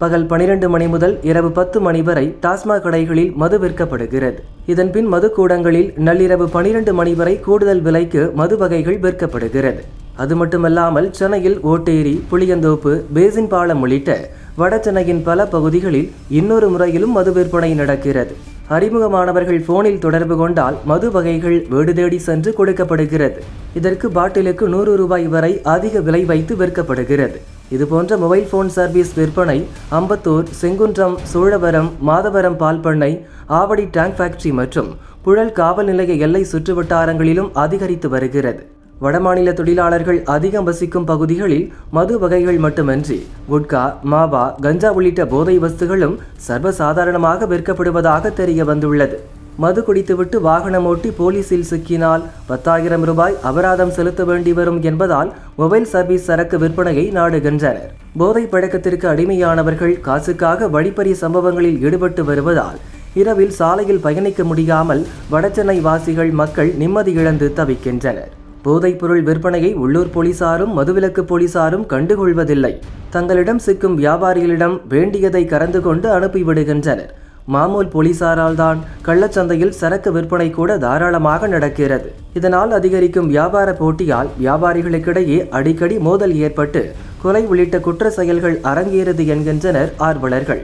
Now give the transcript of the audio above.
பகல் 12 மணி முதல் இரவு பத்து மணி வரை டாஸ்மாக் கடைகளில் மது விற்கப்படுகிறது. இதன்பின் மதுக்கூடங்களில் நள்ளிரவு 12 மணி வரை கூடுதல் விலைக்கு மது வகைகள் விற்கப்படுகிறது. அது மட்டுமல்லாமல் சென்னையில் ஓட்டேரி புளியந்தோப்பு பேசின் பாலம் உள்ளிட்ட வட சென்னையின் பல பகுதிகளில் இன்னொரு முறையிலும் மது விற்பனை நடக்கிறது. அறிமுகமானவர்கள் போனில் தொடர்பு கொண்டால் மது வகைகள் வீடு தேடி சென்று கொடுக்கப்படுகிறது. இதற்கு பாட்டிலுக்கு நூறு ரூபாய் வரை அதிக விலை வைத்து விற்கப்படுகிறது. இதுபோன்ற மொபைல் ஃபோன் சர்வீஸ் விற்பனை அம்பத்தூர் செங்குன்றம் சோழவரம் மாதவரம் பால் பண்ணை ஆவடி டேங்க் ஃபேக்டரி மற்றும் புழல் காவல் நிலைய எல்லை சுற்றுவட்டாரங்களிலும் அதிகரித்து வருகிறது. வடமாநில தொழிலாளர்கள் அதிகம் வசிக்கும் பகுதிகளில் மது வகைகள் மட்டுமன்றி குட்கா மாவா கஞ்சா உள்ளிட்ட போதை வஸ்துகளும் சர்வசாதாரணமாக விற்கப்படுவதாக தெரிய வந்துள்ளது. மது குடித்துவிட்டு வாகனம் ஓட்டி போலீசில் சிக்கினால் பத்தாயிரம் ரூபாய் அபராதம் செலுத்த வேண்டி வரும் என்பதால் மொபைல் சர்வீஸ் சரக்கு விற்பனையை நாடுகின்றனர். போதை பழக்கத்திற்கு அடிமையானவர்கள் காசுக்காக வழிப்பறி சம்பவங்களில் ஈடுபட்டு வருவதால் இரவில் சாலையில் பயணிக்க முடியாமல் வடச்சென்னை வாசிகள் மக்கள் நிம்மதி இழந்து தவிக்கின்றனர். போதைப்பொருள் விற்பனையை உள்ளூர் போலீசாரும் மதுவிலக்கு போலீசாரும் கண்டுகொள்வதில்லை. தங்களிடம் சிக்கும் வியாபாரிகளிடம் வேண்டியதை கறந்து கொண்டு அனுப்பிவிடுகின்றனர். மாமூல் போலீசாரால் தான் கள்ளச்சந்தையில் சரக்கு விற்பனை கூட தாராளமாக நடக்கிறது. இதனால் அதிகரிக்கும் வியாபார போட்டியால் வியாபாரிகளுக்கிடையே அடிக்கடி மோதல் ஏற்பட்டு கொலை உள்ளிட்ட குற்ற செயல்கள் அரங்கேறுது என்கின்றனர் ஆர்வலர்கள்.